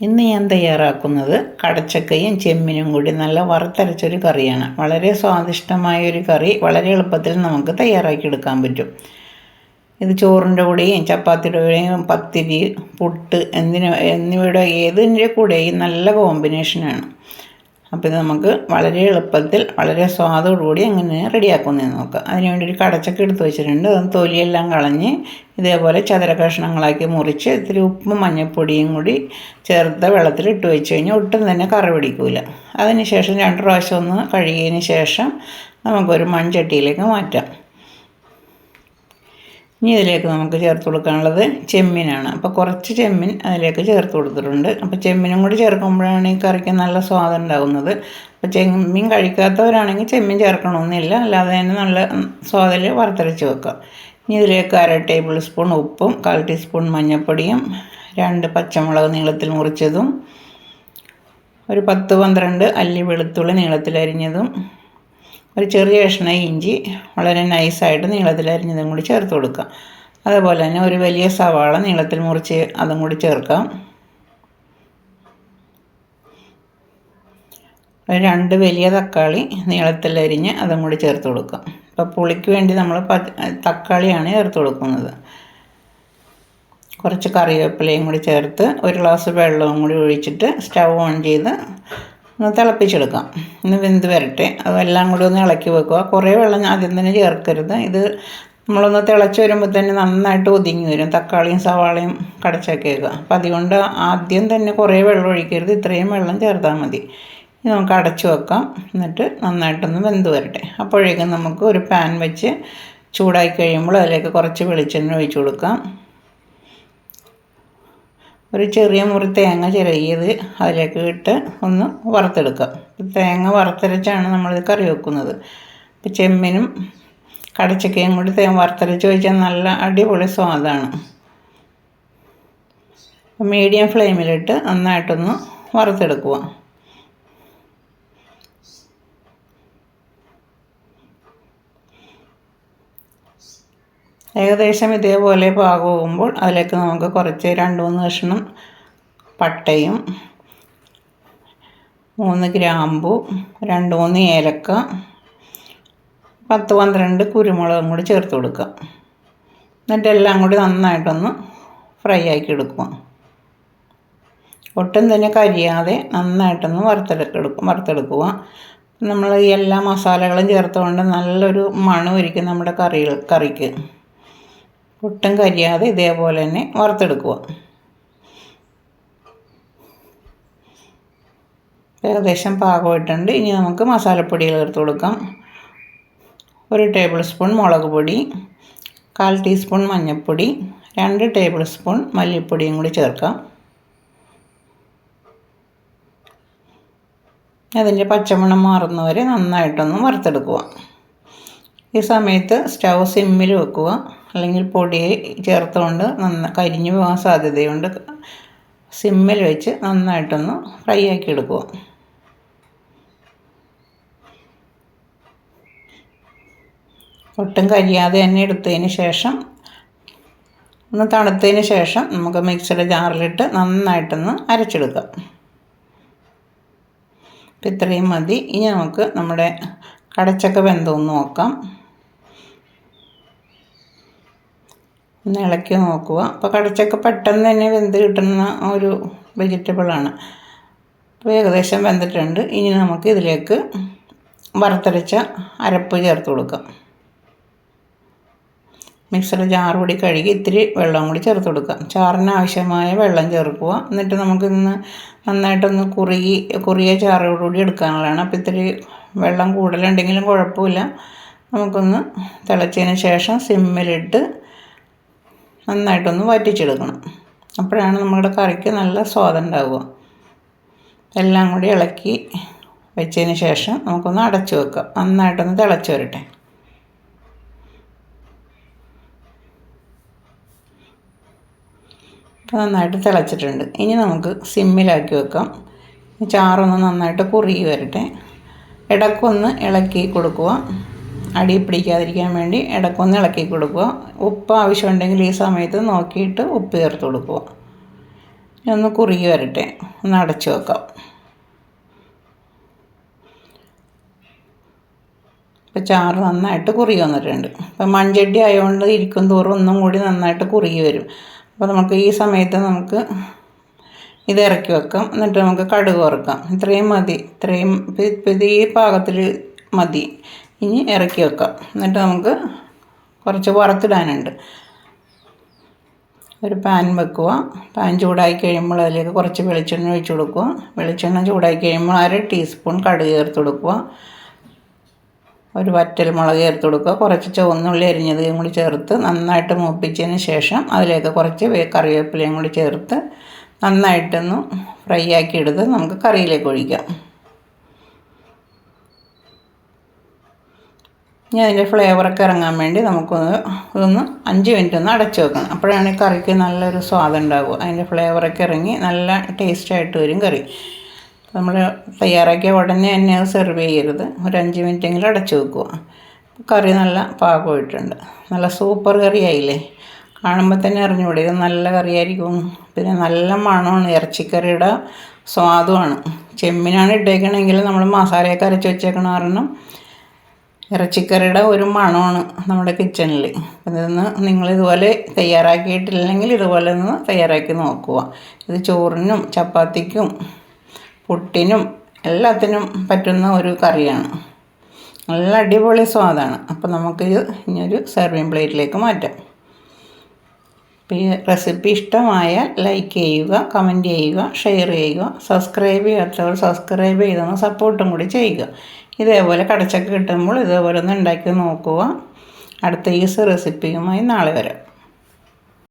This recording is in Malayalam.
ഇന്ന് ഞാൻ തയ്യാറാക്കുന്നത് കടച്ചക്കയും ചെമ്മിനും കൂടി നല്ല വറുത്തരച്ചൊരു കറിയാണ്. വളരെ സ്വാദിഷ്ടമായ ഒരു കറി. വളരെ എളുപ്പത്തിൽ നമുക്ക് തയ്യാറാക്കിയെടുക്കാൻ പറ്റും. ഇത് ചോറിന്റെ കൂടെയും ചപ്പാത്തിയുടെ കൂടെയും പത്തിരി പുട്ട് എന്തിനോ എന്നിവയുടെ ഏതിന്റെ കൂടെയും നല്ല കോമ്പിനേഷനാണ്. അപ്പോൾ ഇത് നമുക്ക് വളരെ എളുപ്പത്തിൽ വളരെ സ്വാദോടുകൂടി എങ്ങനെ റെഡിയാക്കുന്നതെന്ന് നോക്കാം. അതിനുവേണ്ടി ഒരു കടച്ചക്ക എടുത്ത് വെച്ചിട്ടുണ്ട്. അത് തൊലിയെല്ലാം കളഞ്ഞ് ഇതേപോലെ ചതുര കഷ്ണങ്ങളാക്കി മുറിച്ച് ഇത്തിരി ഉപ്പും മഞ്ഞൾപ്പൊടിയും കൂടി ചേർത്ത് വെള്ളത്തിൽ ഇട്ട് വെച്ച് കഴിഞ്ഞാൽ ഒട്ടും തന്നെ കറി പിടിക്കില്ല അതിന് ശേഷം രണ്ട് പ്രാവശ്യം ഒന്ന് കഴുകിയതിന് ശേഷം നമുക്കൊരു മൺചട്ടിയിലേക്ക് മാറ്റാം. ഇനി ഇതിലേക്ക് നമുക്ക് ചേർത്ത് കൊടുക്കാനുള്ളത് ചെമ്മീനാണ്. അപ്പോൾ കുറച്ച് ചെമ്മീൻ അതിലേക്ക് ചേർത്ത് കൊടുത്തിട്ടുണ്ട്. അപ്പോൾ ചെമ്മീനും കൂടി ചേർക്കുമ്പോഴാണ് ഈ കറിക്ക് നല്ല സ്വാദം ഉണ്ടാകുന്നത്. അപ്പോൾ ചെമ്മീൻ കഴിക്കാത്തവരാണെങ്കിൽ ചെമ്മീൻ ചേർക്കണമെന്നില്ല. അല്ലാതെ തന്നെ നല്ല സ്വാദിൽ വറുത്തരച്ച് വെക്കാം ഇനി ഇതിലേക്ക് അര ടേബിൾ സ്പൂൺ ഉപ്പും കാൽ ടീസ്പൂൺ മഞ്ഞൾപ്പൊടിയും രണ്ട് പച്ചമുളക് നീളത്തിൽ മുറിച്ചതും ഒരു പത്ത് പന്ത്രണ്ട് അല്ലി വെളുത്തുള്ളി നീളത്തിൽ അരിഞ്ഞതും ഒരു ചെറിയ കഷ്ണം ഇഞ്ചി വളരെ നൈസായിട്ട് നീളത്തിൽ അരിഞ്ഞതും കൂടി ചേർത്ത് കൊടുക്കുക. അതുപോലെ തന്നെ ഒരു വലിയ സവാള നീളത്തിൽ മുറിച്ച് അതും കൂടി ചേർക്കാം. രണ്ട് വലിയ തക്കാളി നീളത്തിൽ അരിഞ്ഞ് അതും കൂടി ചേർത്ത് കൊടുക്കാം. അപ്പോൾ പുളിക്ക് വേണ്ടി നമ്മൾ തക്കാളിയാണ് ചേർത്ത് കൊടുക്കുന്നത്. കുറച്ച് കറിവേപ്പിലയും കൂടി ചേർത്ത് ഒരു ഗ്ലാസ് വെള്ളവും കൂടി ഒഴിച്ചിട്ട് സ്റ്റൗ ഓൺ ചെയ്ത് തിളപ്പിച്ചെടുക്കാം. ഒന്ന് വെന്ത് വരട്ടെ. അതെല്ലാം കൂടി ഒന്ന് ഇളക്കി വെക്കുക. കുറേ വെള്ളം ആദ്യം തന്നെ ചേർക്കരുത്. ഇത് നമ്മളൊന്ന് തിളച്ച് വരുമ്പോൾ തന്നെ നന്നായിട്ട് ഒതുങ്ങി വരും. തക്കാളിയും സവാളയും കടച്ചൊക്കെയൊക്കെ അപ്പം അതുകൊണ്ട് ആദ്യം തന്നെ കുറേ വെള്ളം ഒഴിക്കരുത്. ഇത്രയും വെള്ളം ചേർത്താൽ മതി. ഇത് നമുക്ക് അടച്ചു വെക്കാം. എന്നിട്ട് നന്നായിട്ടൊന്ന് വെന്ത് വരട്ടെ. അപ്പോഴേക്കും നമുക്ക് ഒരു പാൻ വെച്ച് ചൂടായി കഴിയുമ്പോൾ അതിലേക്ക് കുറച്ച് വെളിച്ചെണ്ണ ഒഴിച്ചു കൊടുക്കാം. ഒരു ചെറിയ മുറി തേങ്ങ ചിരകിയത് അതിലേക്ക് ഇട്ട് ഒന്ന് വറുത്തെടുക്കാം തേങ്ങ വറുത്തരച്ചാണ് നമ്മളിത് കറി വെക്കുന്നത്. ഇപ്പം ചെമ്മിനും കടച്ചക്കയും കൂടി തേങ്ങ വറുത്തരച്ച് വെച്ചാൽ നല്ല അടിപൊളി സ്വാദാണ്. മീഡിയം ഫ്ലെയിമിലിട്ട് നന്നായിട്ടൊന്ന് വറുത്തെടുക്കുക. ഏകദേശം ഇതേപോലെ പാകമാകുമ്പോൾ അതിലേക്ക് നമുക്ക് കുറച്ച് രണ്ട് മൂന്ന് കഷ്ണം പട്ടയും മൂന്ന് ഗ്രാമ്പു രണ്ട് മൂന്ന് ഏലക്ക പത്ത് പന്ത്രണ്ട് കുരുമുളകും കൂടി ചേർത്ത് കൊടുക്കുക. എന്നിട്ട് എല്ലാം കൂടി നന്നായിട്ടൊന്ന് ഫ്രൈ ആക്കി എടുക്കുക. ഒട്ടും തന്നെ കരിയാതെ നന്നായിട്ടൊന്ന് വറുത്തെടുക്കും വറുത്തെടുക്കുക. നമ്മൾ ഈ എല്ലാ മസാലകളും ചേർത്തുകൊണ്ട് നല്ലൊരു മണമായിരിക്കും നമ്മുടെ കറികൾ കറിക്ക്. ഒട്ടും കരിയാതെ ഇതേപോലെ തന്നെ വറുത്തെടുക്കുക. ഏകദേശം പാകമായിട്ടുണ്ട്. ഇനി നമുക്ക് മസാലപ്പൊടികൾ ചേർത്ത് കൊടുക്കാം. ഒരു ടേബിൾ സ്പൂൺ മുളക് പൊടി കാൽ ടീസ്പൂൺ മഞ്ഞൾപ്പൊടി രണ്ട് ടേബിൾ സ്പൂൺ മല്ലിപ്പൊടിയും കൂടി ചേർക്കാം. അതിന്റെ പച്ചമണം മാറുന്നവരെ നന്നായിട്ടൊന്ന് വറുത്തെടുക്കുക. ഈ സമയത്ത് സ്റ്റൗ സിമ്മിൽ വെക്കുക. അല്ലെങ്കിൽ പൊടി ചേർത്തുകൊണ്ട് നന്ന കരിഞ്ഞു പോകാൻ സാധ്യതയുണ്ട്. സിമ്മിൽ വെച്ച് നന്നായിട്ടൊന്ന് ഫ്രൈ ആക്കി എടുക്കുക. ഒട്ടും കരിയാതെ തന്നെ എടുത്തതിന് ശേഷം ഒന്ന് തണുത്തതിന് ശേഷം നമുക്ക് മിക്സിയുടെ ജാറിലിട്ട് നന്നായിട്ടൊന്ന് അരച്ചെടുക്കാം. ഇത്രയും മതി. ഇനി നമുക്ക് നമ്മുടെ കടച്ചക്ക വെന്തോന്ന് നോക്കാം. ഒന്ന് ഇളക്കി നോക്കുക. അപ്പോൾ കടച്ചൊക്കെ പെട്ടെന്ന് തന്നെ വെന്ത് കിട്ടുന്ന ഒരു വെജിറ്റബിളാണ് അപ്പോൾ ഏകദേശം വെന്തിട്ടുണ്ട്. ഇനി നമുക്ക് ഇതിലേക്ക് വറുത്തരച്ച അരപ്പ് ചേർത്ത് കൊടുക്കാം. മിക്സർ ജാർ കൂടി കഴുകി ഇത്തിരി വെള്ളം കൂടി ചേർത്ത് കൊടുക്കാം. ചാറിന് ആവശ്യമായ വെള്ളം ചേർക്കുക. എന്നിട്ട് നമുക്കിന്ന് നന്നായിട്ടൊന്ന് കുറുകി കുറിയ ചാറോടുകൂടി എടുക്കാനുള്ളതാണ്. അപ്പോൾ ഇത്തിരി വെള്ളം കൂടുതലുണ്ടെങ്കിലും കുഴപ്പമില്ല. നമുക്കൊന്ന് തിളച്ചതിന് ശേഷം സിമ്മിലിട്ട് നന്നായിട്ടൊന്ന് വറ്റിച്ചെടുക്കണം. അപ്പോഴാണ് നമ്മുടെ കറിക്ക് നല്ല സ്വാദം ഉണ്ടാവുക. എല്ലാം കൂടി ഇളക്കി വെച്ചതിന് ശേഷം നമുക്കൊന്ന് അടച്ചു വെക്കാം. നന്നായിട്ടൊന്ന് തിളച്ച് വരട്ടെ. നന്നായിട്ട് തിളച്ചിട്ടുണ്ട്. ഇനി നമുക്ക് സിമ്മിലാക്കി വെക്കാം. ചാറൊന്ന് നന്നായിട്ട് കുറുകി വരട്ടെ. ഇടക്കൊന്ന് ഇളക്കി കൊടുക്കുക. അടി പിടിക്കാതിരിക്കാൻ വേണ്ടി ഇടക്കൊന്ന് ഇളക്കി കൊടുക്കുക. ഉപ്പ് ആവശ്യമുണ്ടെങ്കിൽ ഈ സമയത്ത് നോക്കിയിട്ട് ഉപ്പ് ചേർത്ത് കൊടുക്കുക. ഒന്ന് കുറുകി വരട്ടെ. ഒന്ന് അടച്ചു വെക്കാം. ഇപ്പം ചാറ് നന്നായിട്ട് കുറുകി വന്നിട്ടുണ്ട്. ഇപ്പം മൺചട്ടി ആയതുകൊണ്ട് ഇരിക്കും തോറും ഒന്നും കൂടി നന്നായിട്ട് കുറുകി വരും. അപ്പോൾ നമുക്ക് ഈ സമയത്ത് നമുക്ക് ഇത് ഇറക്കി വെക്കാം. എന്നിട്ട് നമുക്ക് കടുക് വറുക്കാം. ഇത്രയും മതി. ഇത്രയും ഈ പാകത്തിൽ മതി. ഇനി ഇറക്കി വെക്കാം. എന്നിട്ട് നമുക്ക് കുറച്ച് വറുത്തിടാനുണ്ട്. ഒരു പാൻ വെക്കുക. പാൻ ചൂടായി കഴിയുമ്പോൾ അതിലേക്ക് കുറച്ച് വെളിച്ചെണ്ണ ഒഴിച്ച് കൊടുക്കുക. വെളിച്ചെണ്ണ ചൂടായി കഴിയുമ്പോൾ അര ടീസ്പൂൺ കടുക് ചേർത്ത് കൊടുക്കുക. ഒരു വറ്റൽ മുളക് ചേർത്ത് കൊടുക്കുക. കുറച്ച് ചുവന്നുള്ളി അരിഞ്ഞതും കൂടി ചേർത്ത് നന്നായിട്ട് മൂപ്പിച്ചതിന് ശേഷം അതിലേക്ക് കുറച്ച് കറിവേപ്പിലയും കൂടി ചേർത്ത് നന്നായിട്ടൊന്ന് ഫ്രൈ ആക്കി എടുത്ത് നമുക്ക് കറിയിലേക്ക് ഒഴിക്കാം. ഇനി അതിന്റെ ഫ്ലേവറൊക്കെ ഇറങ്ങാൻ വേണ്ടി നമുക്കൊന്ന് ഇതൊന്ന് അഞ്ച് മിനിറ്റ് ഒന്ന് അടച്ചു വെക്കണം. അപ്പോഴാണ് കറിക്ക് നല്ലൊരു സ്വാദം ഉണ്ടാവുക. അതിന്റെ ഫ്ലേവറൊക്കെ ഇറങ്ങി നല്ല ടേസ്റ്റായിട്ട് വരും കറി. നമ്മൾ തയ്യാറാക്കിയ ഉടനെ തന്നെ അത് സെർവ് ചെയ്യരുത്. ഒരു അഞ്ച് മിനിറ്റെങ്കിലും അടച്ചു വെക്കുക. കറി നല്ല പാകമായിട്ടുണ്ട്. നല്ല സൂപ്പർ കറി ആയില്ലേ കാണുമ്പോൾ തന്നെ അറിഞ്ഞുകൂടെ. ഇത് നല്ല കറിയായിരിക്കും. പിന്നെ നല്ല മണമാണ്. ഇറച്ചിക്കറിയുടെ സ്വാദുമാണ്. ചെമ്മിനാണ് ഇട്ടേക്കണമെങ്കിൽ നമ്മൾ മസാലയൊക്കെ അരച്ച് വെച്ചേക്കണ കാരണം ഇറച്ചിക്കറിയുടെ ഒരു മണമാണ് നമ്മുടെ കിച്ചണിൽ. നിങ്ങൾ ഇതുപോലെ തയ്യാറാക്കിയിട്ടില്ലെങ്കിൽ ഇതുപോലെ ഒന്ന് തയ്യാറാക്കി നോക്കുക. ഇത് ചോറിനും ചപ്പാത്തിക്കും പുട്ടിനും എല്ലാത്തിനും പറ്റുന്ന ഒരു കറിയാണ്. നല്ല അടിപൊളി സ്വാദാണ്. അപ്പോൾ നമുക്കിത് ഇനിയൊരു സെർവിങ് പ്ലേറ്റിലേക്ക് മാറ്റാം. ഈ റെസിപ്പി ഇഷ്ടമായാൽ ലൈക്ക് ചെയ്യുക കമന്റ് ചെയ്യുക ഷെയർ ചെയ്യുക സബ്സ്ക്രൈബ് ചെയ്യാത്തവർ സബ്സ്ക്രൈബ് ചെയ്തൊന്ന് സപ്പോർട്ടും കൂടി ചെയ്യുക. ഇതേപോലെ കടച്ചക്ക കിട്ടുമ്പോൾ ഇതേപോലെ ഒന്ന് ഉണ്ടാക്കി നോക്കുക. അടുത്ത ഈസ് റെസിപ്പിയുമായി നാളെ വരാം.